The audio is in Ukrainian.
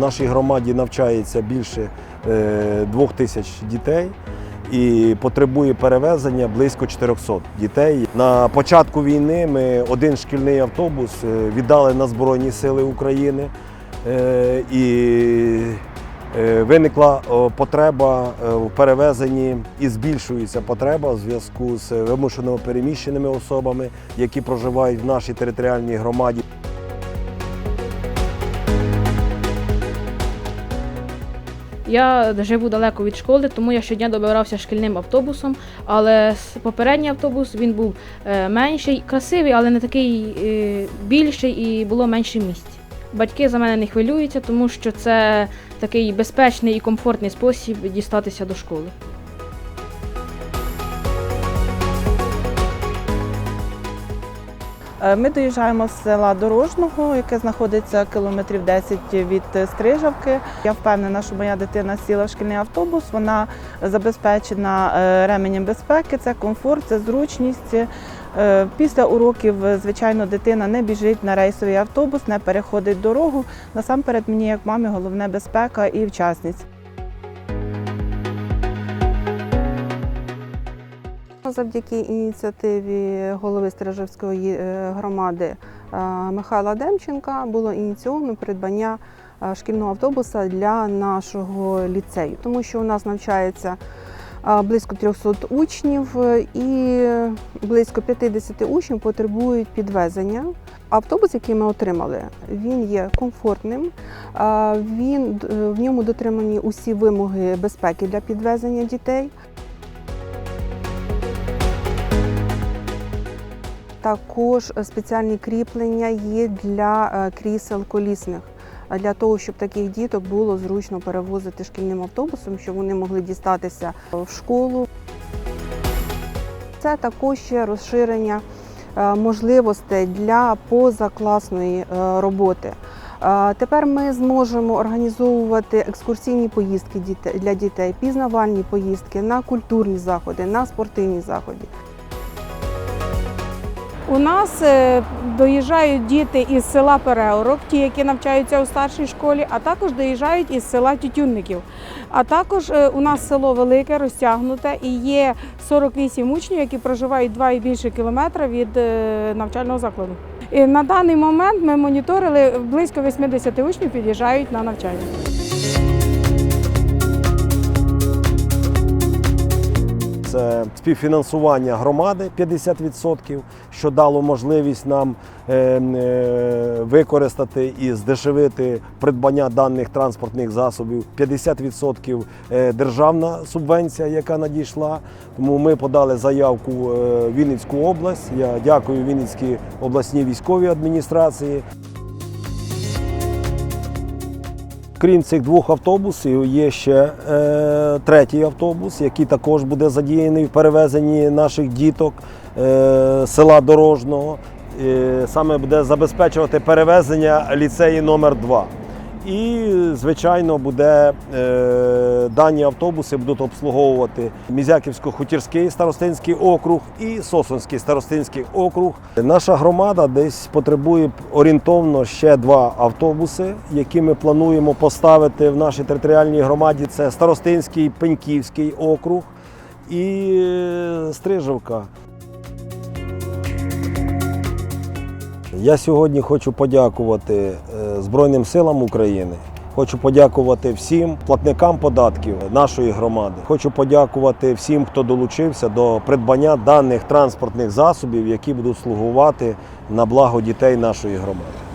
Нашій громаді навчається більше е, двох тисяч дітей і потребує перевезення близько 400 дітей. На початку війни ми один шкільний автобус е, віддали на Збройні Сили України. Е, І виникла потреба в перевезенні і збільшується потреба в зв'язку з вимушено переміщеними особами, які проживають в нашій територіальній громаді. Я живу далеко від школи, тому я щодня добирався шкільним автобусом. Але попередній автобус він був е, менший, красивий, але не такий е, більший і було менше місць. Батьки за мене не хвилюються, тому що це такий безпечний і комфортний спосіб дістатися до школи. Ми доїжджаємо з села Дорожного, яке знаходиться кілометрів 10 від е, Стрижавки. Я впевнена, що моя дитина сіла в шкільний автобус. Вона забезпечена е, ременем безпеки, це комфорт, це зручність. Е, Після уроків, е, звичайно, дитина не біжить на рейсовий автобус, не переходить дорогу. Насамперед, мені як мамі головне безпека і вчасність. Завдяки ініціативі голови Стрижевської е, громади е, Михайла Демченка було ініційовано придбання е, шкільного автобуса для нашого ліцею, тому що у нас навчається близько 300 учнів і близько 50 учнів потребують підвезення. Автобус, який ми отримали, він є комфортним. Він в ньому дотримані усі вимоги безпеки для підвезення дітей. Також е, спеціальні кріплення є для е, крісел колісних, для того, щоб таких діток було зручно перевозити шкільним автобусом, щоб вони могли дістатися в школу. Це також розширення е, можливостей для позакласної е, роботи. Е, Тепер ми зможемо організовувати екскурсійні поїздки для дітей, пізнавальні поїздки на культурні заходи, на спортивні заходи. У нас е, доїжджають діти із села Переорок, ті, які навчаються у старшій школі, а також доїжджають із села Тютюнників. А також е, у нас село велике, розтягнуте, і є 48 учнів, які проживають 2 і більше кілометра від е, навчального закладу. І на даний момент ми моніторили близько 80 учнів під'їжджають на навчання. Це співфінансування громади 50%, що дало можливість нам е, е, використати і здешевити придбання даних транспортних засобів. 50% е, державна субвенція, яка надійшла. Тому ми подали заявку в Вінницьку область. Я дякую Вінницькій обласній військовій адміністрації. Крім цих двох автобусів, є ще е, третій автобус, який також буде задіяний в перевезенні наших діток е, села Дорожного. Е, саме буде забезпечувати перевезення ліцеї номер 2 І, звичайно, буде е, дані автобуси будуть обслуговувати Мізяківсько-Хутірський старостинський округ і Сосонський старостинський округ. Наша громада десь потребує орієнтовно ще два автобуси, які ми плануємо поставити в нашій територіальній громаді. Це Старостинський Пеньківський округ і е, Стрижівка. Я сьогодні хочу подякувати е, Збройним силам України. Хочу подякувати всім платникам податків нашої громади. Хочу подякувати всім, хто долучився до придбання даних транспортних засобів, які будуть слугувати на благо дітей нашої громади.